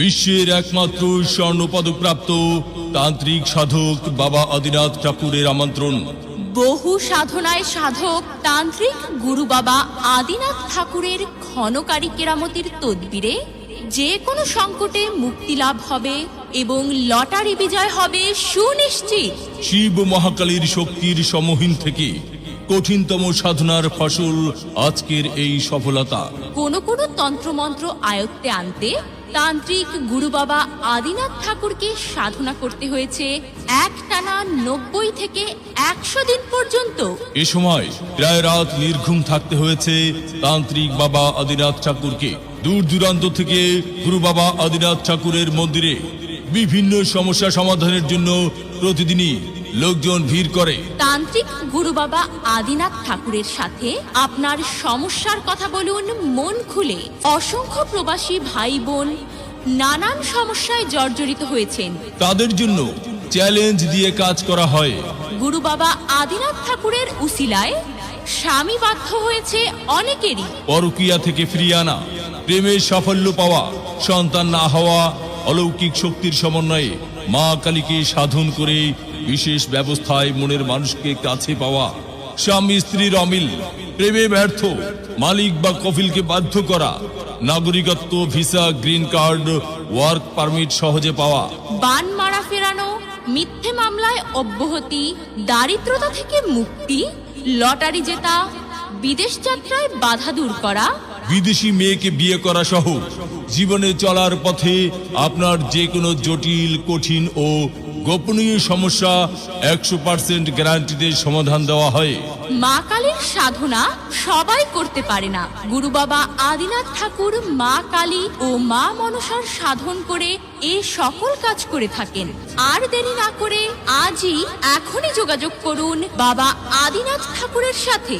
বিশ্বের একমাত্র স্বর্ণপদকপ্রাপ্ত তান্ত্রিক সাধক বাবা আদিনাথ ঠাকুরের আমন্ত্রণ। বহু সাধনায় সাধক তান্ত্রিক গুরু বাবা আদিনাথ ঠাকুরের ক্ষণকারী কেরামতির তদবিরে যে কোনো সংকটে মুক্তি লাভ হবে এবং লটারি বিজয় হবে সুনিশ্চিত। শিব মহাকালীর শক্তির সমহীন থেকে কঠিনতম সাধনার ফসল আজকের এই সফলতা। কোনো কোনো তন্ত্রমন্ত্র আয়ত্তে আনতে তান্ত্রিক গুরু বাবা আদিনাথ ঠাকুরকে সাধনা করতে হয়েছে এক টানা নব্বই থেকে একশো দিন পর্যন্ত। এ সময় প্রায় রাত নির্ঘুম থাকতে হয়েছে তান্ত্রিক বাবা আদিনাথ ঠাকুরকে। দূর দূরান্ত থেকে গুরু বাবা আদিনাথ ঠাকুরের মন্দিরে। বিভিন্ন সমস্যা সমাধানের জন্য প্রতিদিনই লোকজন ভিড় করে। তান্ত্রিক গুরু বাবা আদিনাথ ঠাকুরের সাথে আপনার সমস্যার কথা বলুন মন খুলে। অসংখ্য প্রবাসী ভাই বোন নানান সমস্যায় জর্জরিত হয়েছেন। তাদের জন্য চ্যালেঞ্জ দিয়ে কাজ করা হয়। গুরু বাবা আদিনাথ ঠাকুরের উসিলায় স্বামী বাধ্য হয়েছে অনেকেরই। পরকিয়া থেকে ফিরিয়ে আনা প্রেমের সাফল্য পাওয়া সন্তান না হওয়া অলৌকিক শক্তির সমন্বয়ে মা কালীকে সাধন করে বিশেষ ব্যবস্থায় মনের মানুষকে কাছে পাওয়া স্বামী স্ত্রীর অমিল প্রেমে ব্যর্থ, মালিক বা কফিলকে বাধ্য করা, নাগরিকত্ব, visa, green card, work permit সহজে পাওয়া। বান মারা ফেরানো, মিথ্যে মামলায় অব্যাহতি, দারিদ্রতা থেকে মুক্তি, লটারি জেতা, বিদেশ যাত্রায় বাধা দূর করা বিদেশি মেয়েকে বিয়ে করা সহ জীবনে চলার পথে আপনার যে কোনো জটিল, কঠিন ও গোপনীয় সমস্যা একশো পার্সেন্ট গ্যারান্টিতে সমাধান দেওয়া হয়। মা কালীর সাধনা সবাই করতে পারে না। গুরু বাবা আদিনাথ ঠাকুর মা কালী ও মা মনসার সাধন করে এ সকল কাজ করে থাকেন। আর দেরি না করে আজই এখনই যোগাযোগ করুন বাবা আদিনাথ ঠাকুরের সাথে।